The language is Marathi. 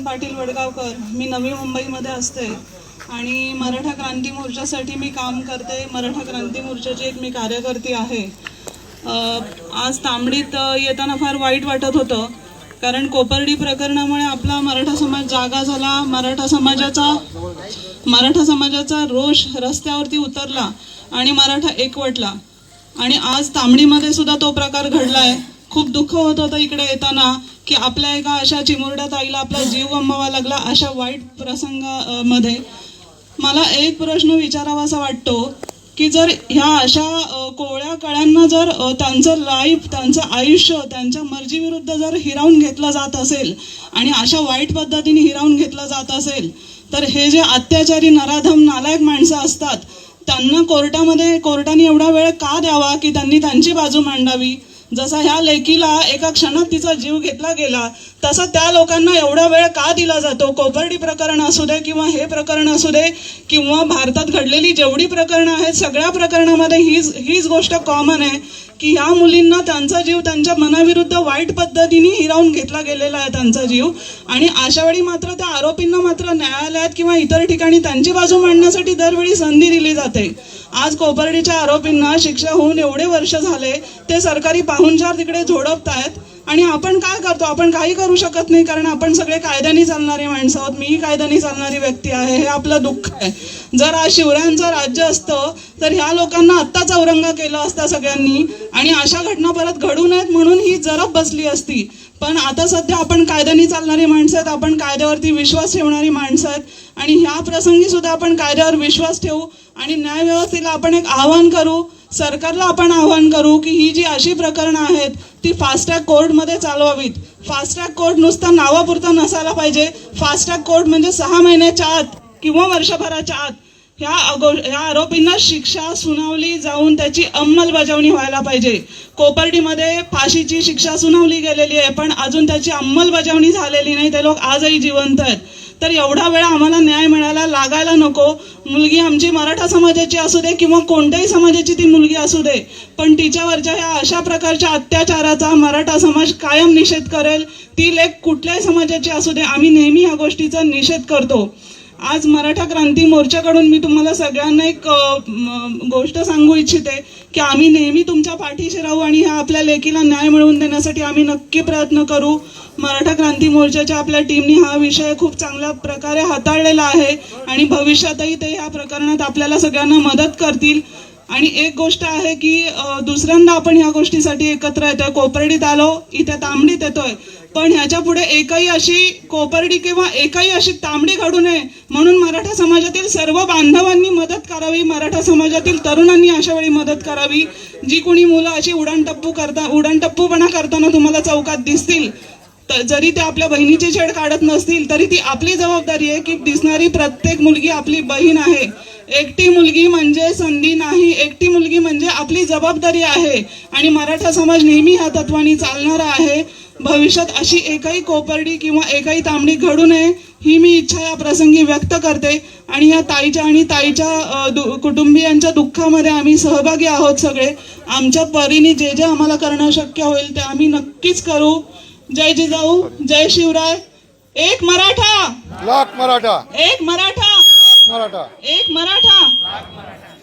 किरण पाटील वडगावकर मी नवी मुंबईमध्ये असते आणि मराठा क्रांती मोर्चासाठी मी काम करते. मराठा क्रांती मोर्चाची एक मी कार्यकर्ती आहे. आज तांबडीत येताना फार वाईट वाटत होतं. कारण कोपर्डी प्रकरणामुळे आपला मराठा समाज जागा झाला. मराठा समाजाचा मराठा समाजाचा रोष रस्त्यावरती उतरला आणि मराठा एकवटला. आणि आज तांबडीमध्ये सुद्धा तो प्रकार घडला आहे खूप दुःख होत होतं इकडे येताना की आपल्या एका अशा चिमुरड्या ताईला आपला जीव गमवावा लागला अशा वाईट प्रसंगामध्ये मला एक प्रश्न विचारावासा वाटतो की जर ह्या अशा कोवळ्या कळ्यांना जर त्यांचं लाईफ त्यांचं आयुष्य त्यांच्या मर्जीविरुद्ध जर हिरावून घेतलं जात असेल आणि अशा वाईट पद्धतीने हिरावून घेतलं जात असेल तर हे जे अत्याचारी नराधम नालायक माणसं असतात त्यांना कोर्टामध्ये कोर्टाने एवढा वेळ का द्यावा की त्यांनी त्यांची बाजू मांडावी? जसा ह्या लेकीला एका क्षणात तिचा जीव घेतला गेला तसा त्या लोकांना एवढा वेळ का दिला जातो? कोपर्डी प्रकरण असू दे किंवा हे प्रकरण असू दे किंवा भारतात घडलेली जेवढी प्रकरणं आहेत सगळ्या प्रकरणामध्ये हीच हीच गोष्ट कॉमन आहे. की ह्या मुलींना त्यांचा जीव त्यांच्या मनाविरुद्ध वाईट पद्धतीने हिरावून घेतला गेलेला आहे त्यांचा जीव. आणि अशा वेळी मात्र त्या आरोपींना मात्र न्यायालयात किंवा इतर ठिकाणी त्यांची बाजू मांडण्यासाठी दरवेळी संधी दिली जाते. आज कोपर्डीच्या आरोपींना शिक्षा होऊन एवढे वर्ष झाले ते सरकारी पाहुणचार तिकडे झोडपत आहेत आणि आपण काय करतो? आपण काही करू शकत नाही कारण आपण सगळे कायद्याने चालणारे माणसं आहोत. मीही कायद्याने चालणारी व्यक्ती आहे. हे आपलं दुःख आहे. जर आज शिवरायांचं राज्य असतं तर ह्या लोकांना आत्ताच औरंग केलं असतं सगळ्यांनी आणि अशा घटना परत घडू नयेत म्हणून ही जरब बसली असती. पण आता सध्या आपण कायद्याने चालणारी माणसं आहेत. आपण कायद्यावरती विश्वास ठेवणारी माणसं आहेत. आणि ह्या प्रसंगी सुद्धा आपण कायद्यावर विश्वास ठेवू आणि न्यायव्यवस्थेला आपण एक आव्हान करू. सरकारला आपण आवाहन करू की ही जी अशी प्रकरणं आहेत ती फास्टॅग कोर्टमध्ये चालवावीत. फास्टॅग कोर्ट नुसता नावापुरता नसायला पाहिजे. फास्टॅग कोर्ट म्हणजे सहा महिन्याच्या आत किंवा वर्षभराच्या आत. ह्या अगो ह्या आरोपींना शिक्षा सुनावली जाऊन त्याची अंमलबजावणी व्हायला पाहिजे. कोपर्डीमध्ये फाशीची शिक्षा सुनावली गेलेली आहे पण अजून त्याची अंमलबजावणी झालेली नाही. ते लोक आजही जिवंत आहेत. तर एवढा वेळ आम्हाला न्याय मिळायला लागायला नको. मुलगी आमची मराठा समाजाची असू दे किंवा कोणत्याही समाजाची ती मुलगी असू दे पण तिच्यावरच्या ह्या अशा प्रकारच्या अत्याचाराचा मराठा समाज कायम निषेध करेल ती लेख कुठल्याही समाजाची असू दे आम्ही नेहमी ह्या गोष्टीचा निषेध करतो. आज मराठा क्रांती मोर्चाकडून मी तुम्हाला सगळ्यांना एक गोष्ट सांगू इच्छिते की आम्ही नेहमी तुमच्या पाठीशी राहू आणि ह्या आपल्या लेकीला न्याय मिळवून देण्यासाठी आम्ही नक्की प्रयत्न करू. मराठा क्रांती मोर्चाच्या आपल्या टीमने हा विषय खूप चांगल्या प्रकारे हाताळलेला आहे आणि भविष्यातही ते ह्या प्रकरणात आपल्याला सगळ्यांना मदत करतील. आणि एक गोष्ट आहे की दुसऱ्यांदा आपण ह्या गोष्टीसाठी एकत्र येतोय. कोपर्डीत आलो इथे तांबडीत येतोय पण ह्याच्या पुढे एकही अशी कोपर्डी किंवा एकही अशी तांबडी घडू नये म्हणून मराठा समाजातील सर्व बांधवांनी मदत करावी मराठा समाजातील तरुणांनी अशा वेळी मदत करावी जी कोणी मुलं अशी उडाणटप्पू करता उडाणटप्पूपणा करताना तुम्हाला चौकात दिसतील. जरी ते आपल्या बहिणीची छेड काढत नसतील तरी ती आपली जबाबदारी आहे की दिसणारी प्रत्येक मुलगी आपली बहीण आहे. एकटी मुलगी म्हणजे संधी नाही एकटी मुलगी म्हणजे आपली जबाबदारी आहे. आणि मराठा समाज नेहमी ह्या तत्वानी चालणारा आहे. भविष्यात अशी एकही कोपर्डी किंवा एकही तांबडी घडू नये ही मी इच्छा या प्रसंगी व्यक्त करते. आणि या ताईच्या आणि ताईच्या दु- कुटुंबियांच्या दुःखामध्ये आम्ही सहभागी आहोत सगळे. आमच्या परीने जे जे आम्हाला करणं शक्य होईल ते आम्ही नक्कीच करू. जय जिजाऊ जय शिवराय. एक मराठा. लाख मराठा. एक मराठा. मराठा. एक मराठा.